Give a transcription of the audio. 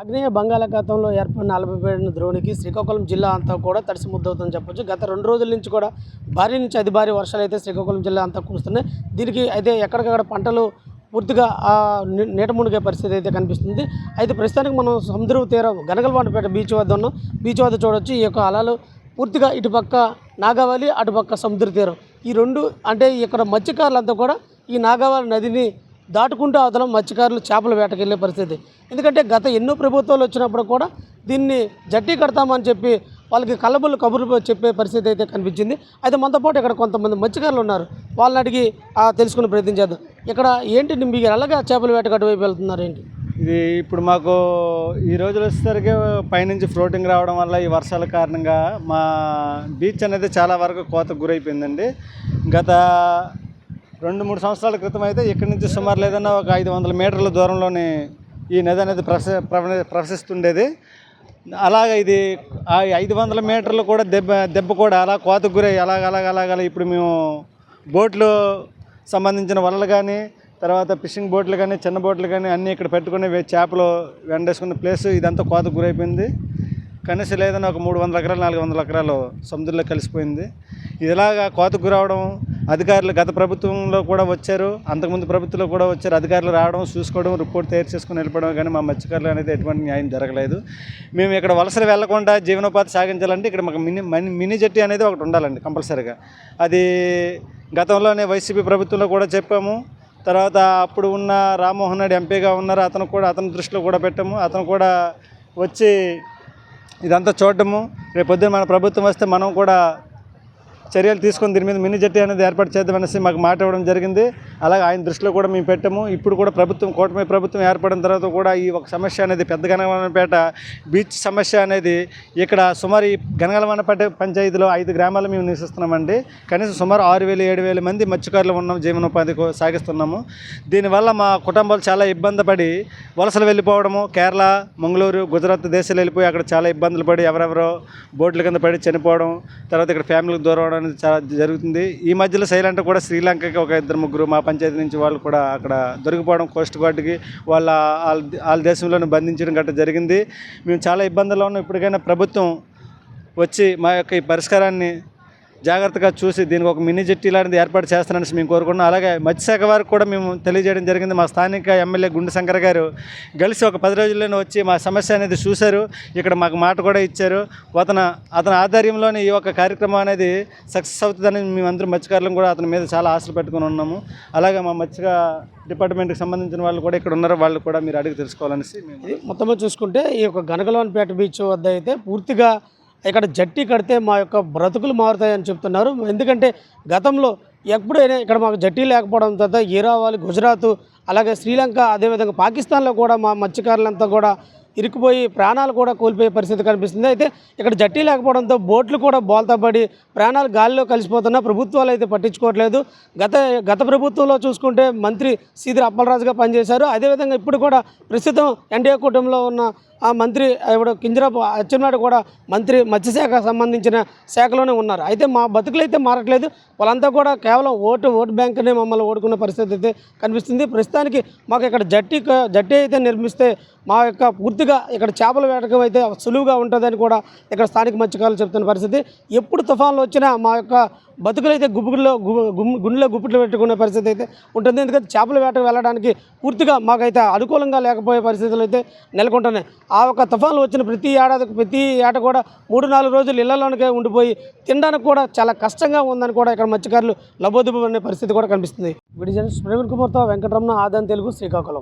ఆగ్నేయ బంగాళాఖాతంలో ఏర్పడిన అల్పపీడన ద్రోణికి శ్రీకాకుళం జిల్లా అంతా కూడా తడిసి ముద్దవుతుందని చెప్పొచ్చు. గత రెండు రోజుల నుంచి కూడా భారీ నుంచి అతి భారీ వర్షాలు అయితే శ్రీకాకుళం జిల్లా అంతా కురుస్తున్నాయి. దీనికి అయితే ఎక్కడికక్కడ పంటలు పూర్తిగా నీట మునిగే పరిస్థితి అయితే కనిపిస్తుంది. అయితే ప్రస్తుతానికి మనం సముద్ర తీరం గనగలవాడపేట బీచ్ వద్ద ఉన్నాం. బీచ్ వద్ద చూడొచ్చు. ఈ యొక్క అలలు పూర్తిగా ఇటుపక్క నాగావళి అటుపక్క సముద్ర తీరం. ఈ రెండు అంటే ఇక్కడ మత్స్యకారులంతా కూడా ఈ నాగావళి నదిని దాటుకుంటూ అవతల మత్స్యకారులు చేపల వేటకెళ్ళే పరిస్థితి. ఎందుకంటే గత ఎన్నో ప్రభుత్వాలు వచ్చినప్పుడు కూడా దీన్ని జట్టి కడతామని చెప్పి వాళ్ళకి కలబుల్లు కబుర్లు చెప్పే పరిస్థితి అయితే కనిపించింది. అయితే మనతో పాటు ఇక్కడ కొంతమంది మత్స్యకారులు ఉన్నారు. వాళ్ళని అడిగి తెలుసుకుని తెలుసుకునే ప్రయత్నం చేద్దాం. ఇక్కడ ఏంటి మీకు ఎలాగా చేపల వేటకు వైపు వెళ్తున్నారు ఏంటి? ఇది ఇప్పుడు మాకు ఈ రోజులు వచ్చేసరికి పైనుంచి ఫ్లోటింగ్ రావడం వల్ల ఈ వర్షాల కారణంగా మా బీచ్ అనేది చాలా వరకు కోతకు గురైపోయిందండి. గత రెండు మూడు సంవత్సరాల క్రితం అయితే ఇక్కడి నుంచి సుమారు లేదన్నా ఒక ఐదు వందల మీటర్ల దూరంలోనే ఈ నది అనేది ప్రస ప్రవహి- ప్రవహిస్తుండేది ఇది ఆ ఐదు వందల మీటర్లు కూడా దెబ్బ దెబ్బ కూడా అలా కోతకు గురై అలాగ అలాగ అలాగ ఇప్పుడు మేము బోట్లు సంబంధించిన వలలు కానీ తర్వాత ఫిషింగ్ బోట్లు కానీ చిన్న బోట్లు కానీ అన్నీ ఇక్కడ పెట్టుకుని వే- చేపలు వెండేసుకునే ప్లేస్ ఇదంతా కోతకు గురైపోయింది. కనీసం లేదని ఒక మూడు వందల ఎకరాలు నాలుగు వందల ఎకరాలు సముద్రంలో కలిసిపోయింది. ఇదిలాగా కోతకు గురవడం అధికారులు గత ప్రభుత్వంలో కూడా వచ్చారు. అంతకుముందు ప్రభుత్వంలో కూడా వచ్చారు. అధికారులు రావడం చూసుకోవడం రిపోర్ట్ తయారు చేసుకుని వెళ్ళిపోవడం కానీ మా మత్స్యకారులు అనేది ఎటువంటి న్యాయం జరగలేదు. మేము ఇక్కడ వలసలు వెళ్ళకుండా జీవనోపాధి సాగించాలంటే ఇక్కడ మాకు మినీ మని మినీ జట్టి అనేది ఒకటి ఉండాలండి కంపల్సరీగా. అది గతంలోనే వైసీపీ ప్రభుత్వంలో కూడా చెప్పాము. తర్వాత అప్పుడు ఉన్న రామ్మోహన్ రెడ్డి ఎంపీగా ఉన్నారు. అతను కూడా అతని దృష్టిలో కూడా పెట్టాము. అతను కూడా వచ్చి ఇదంతా చూడటము రేపు మన ప్రభుత్వం వస్తే మనం కూడా చర్యలు తీసుకొని దీని మీద మినీ జట్టి అనేది ఏర్పాటు చేద్దామనేసి మాకు మాట ఇవ్వడం జరిగింది. అలాగే ఆయన దృష్టిలో కూడా మేము పెట్టాము. ఇప్పుడు కూడా ప్రభుత్వం కూటమి ప్రభుత్వం ఏర్పడిన తర్వాత కూడా ఈ ఒక సమస్య అనేది పెద్ద గనగలవనపేట బీచ్ సమస్య అనేది ఇక్కడ సుమారు ఈ గనగలవనపేట పంచాయతీలో ఐదు గ్రామాలు మేము నివసిస్తున్నామండి. కనీసం సుమారు ఆరు వేలు ఏడు వేల మంది మత్స్యకారులు ఉన్నాం జీవనోపాధి సాగిస్తున్నాము. దీనివల్ల మా కుటుంబాలు చాలా ఇబ్బంది పడి వలసలు వెళ్ళిపోవడము కేరళ మంగళూరు గుజరాత్ దేశాలు వెళ్ళిపోయి అక్కడ చాలా ఇబ్బందులు పడి ఎవరెవరో బోట్ల కింద పడి చనిపోవడం తర్వాత ఇక్కడ ఫ్యామిలీకి దూరం అవడం అనేది చాలా జరుగుతుంది. ఈ మధ్యలో సైలెంట్ కూడా శ్రీలంకకి ఒక ఇద్దరు ముగ్గురు మా పంచాయతీ నుంచి వాళ్ళు కూడా అక్కడ దొరికిపోవడం కోస్ట్ గార్డ్కి వాళ్ళ వాళ్ళ వాళ్ళ దేశంలోనే బంధించడం గట్రా జరిగింది. మేము చాలా ఇబ్బందుల్లో ఉన్నాం. ఇప్పటికైనా ప్రభుత్వం వచ్చి మా యొక్క ఈ పరిష్కారాన్ని జాగ్రత్తగా చూసి దీనికి ఒక మినీ జెట్టి ఇలాంటిది ఏర్పాటు చేస్తానని మేము కోరుకున్నాం అలాగే మత్స్యశాఖ వారికి కూడా మేము తెలియజేయడం జరిగింది. మా స్థానిక ఎమ్మెల్యే గుండు శంకర్ గారు కలిసి ఒక పది రోజుల్లోనే వచ్చి మా సమస్య అనేది చూశారు. ఇక్కడ మాకు మాట కూడా ఇచ్చారు. అతను అతని ఆధ్వర్యంలోనే ఈ యొక్క కార్యక్రమం అనేది సక్సెస్ అవుతుందని మేమందరం మత్స్యకారులను కూడా అతని మీద చాలా ఆశలు పెట్టుకుని ఉన్నాము. అలాగే మా మత్స్య డిపార్ట్మెంట్కి సంబంధించిన వాళ్ళు కూడా ఇక్కడ ఉన్నారు. వాళ్ళు కూడా మీరు అడిగి తెలుసుకోవాలనేసి మేము మొత్తం చూసుకుంటే ఈ యొక్క గనగలవన్పేట బీచ్ వద్ద అయితే పూర్తిగా ఇక్కడ జట్టి కడితే మా యొక్క బ్రతుకులు మారుతాయని చెప్తున్నారు. ఎందుకంటే గతంలో ఎప్పుడైనా ఇక్కడ మాకు జట్టి లేకపోవడం తర్వాత ఈరావాలి గుజరాత్ అలాగే శ్రీలంక అదేవిధంగా పాకిస్తాన్లో కూడా మా మత్స్యకారులంతా కూడా ఇరుక్కుపోయి ప్రాణాలు కూడా కోల్పోయే పరిస్థితి కనిపిస్తుంది. అయితే ఇక్కడ జట్టి లేకపోవడంతో బోట్లు కూడా బోల్తా పడి ప్రాణాలు గాలిలో కలిసిపోతున్నా ప్రభుత్వాలు అయితే పట్టించుకోవట్లేదు. గత గత ప్రభుత్వంలో చూసుకుంటే మంత్రి సీదిరి అప్పలరాజుగా పనిచేశారు. అదేవిధంగా ఇప్పుడు కూడా ప్రస్తుతం ఎన్డీఏ కూటమిలో ఉన్న ఆ మంత్రి ఇప్పుడు కింజరాపు అచ్చెన్నాయుడు కూడా మంత్రి మత్స్యశాఖ సంబంధించిన శాఖలోనే ఉన్నారు. అయితే మా బతుకులు అయితే మారట్లేదు. వాళ్ళంతా కూడా కేవలం ఓటు ఓటు బ్యాంకునే మమ్మల్ని ఓడుకున్న పరిస్థితి అయితే కనిపిస్తుంది. ప్రస్తుతానికి మాకు ఇక్కడ జట్టి జట్టి అయితే నిర్మిస్తే మా యొక్క పూర్తిగా ఇక్కడ చేపల వేటకం అయితే సులువుగా ఉంటుందని కూడా ఇక్కడ స్థానిక మత్స్యకారులు చెప్తున్న పరిస్థితి. ఎప్పుడు తుఫాన్లు వచ్చినా మా యొక్క బతుకులు అయితే గుబుగుల్లో గుండెలో గుప్పట్లు పెట్టుకునే పరిస్థితి అయితే ఉంటుంది. ఎందుకంటే చేపల వేటకు వెళ్ళడానికి పూర్తిగా మాకైతే అనుకూలంగా లేకపోయే పరిస్థితులు అయితే నెలకొంటున్నాయి. ఆ ఒక తుఫాన్లు వచ్చిన ప్రతి ఏడాది ప్రతి ఏట కూడా మూడు నాలుగు రోజులు ఇళ్ళలోనికే ఉండిపోయి తినడానికి కూడా చాలా కష్టంగా ఉందని కూడా ఇక్కడ మత్స్యకారులు లబోదిబు అనే పరిస్థితి కూడా కనిపిస్తుంది. వీడియో ప్రవీణ్ కుమార్తో వెంకటరమణ ఆదాన్ తెలుగు శ్రీకాకుళం.